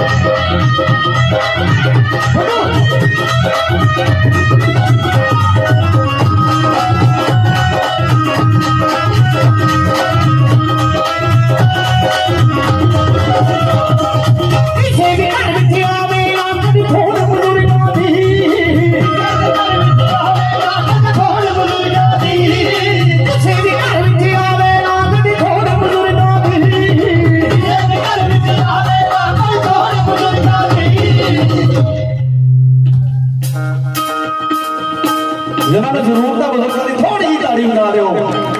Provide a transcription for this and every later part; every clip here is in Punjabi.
Thank you. ਇਹਨਾਂ ਨੂੰ ਜ਼ਰੂਰ ਤਾਂ ਬਜ਼ੁਰਗਾਂ ਦੀ ਥੋੜੀ ਜੀ ਤਾੜੀ ਬਣਾ ਦਿਓ।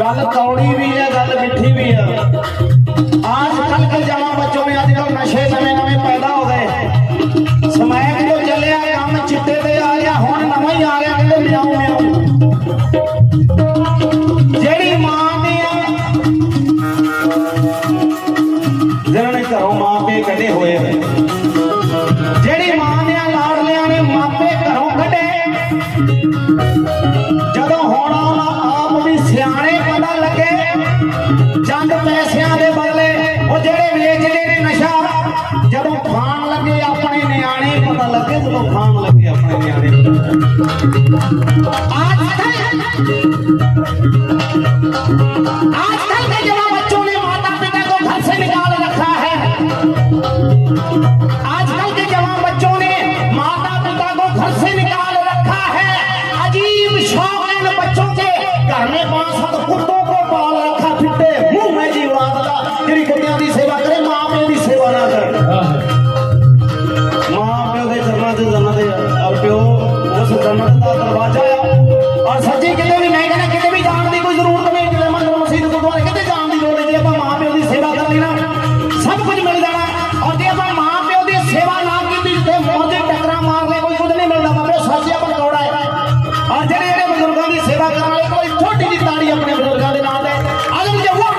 ਗੱਲ ਕੌੜੀ ਵੀ ਹੈ, ਗੱਲ ਮਿੱਠੀ ਵੀ ਹੈ। ਆਜ ਕੱਲ ਕੇ ਜਮਾ ਬੱਚੋਂ ਮੇਂ ਅੱਜ ਕੱਲ ਨਸ਼ੇ ਸਮੇਂ ਜਦੋਂ ਹੋਣਾ ਉਹਨਾਂ ਆਪ ਵੀ ਸਿਆਣੇ ਪਤਾ ਲੱਗੇ। ਚੰਦ ਪੈਸਿਆਂ ਦੇ ਬਦਲੇ ਉਹ ਜਿਹੜੇ ਵੇਚਦੇ ਨੇ ਨਸ਼ਾ, ਜਦੋਂ ਖਾਣ ਲੱਗੇ ਆਪਣੇ ਨਿਆਣੇ, ਪਤਾ ਲੱਗੇ ਜਦੋਂ ਖਾਣ ਲੱਗੇ ਆਪਣੇ ਨਿਆਣੇ। शौक है इन बच्चों के घर में पांच सात कुत्तों को पाल रखा फिटे मुंह में जीवात का तेरी कुत्तियों की सेवा करे मां प्यो की सेवा ना कर ਜਿਹੜੇ ਜਿਹੜੇ ਬਜ਼ੁਰਗਾਂ ਦੀ ਸੇਵਾ ਕਰਨ ਵਾਲੇ ਕੋਈ ਛੋਟੀ ਜਿਹੀ ਤਾੜੀ ਆਪਣੇ ਬਜ਼ੁਰਗਾਂ ਦੇ ਨਾਂ ਤੇ ਅਗਰ ਜਵਾ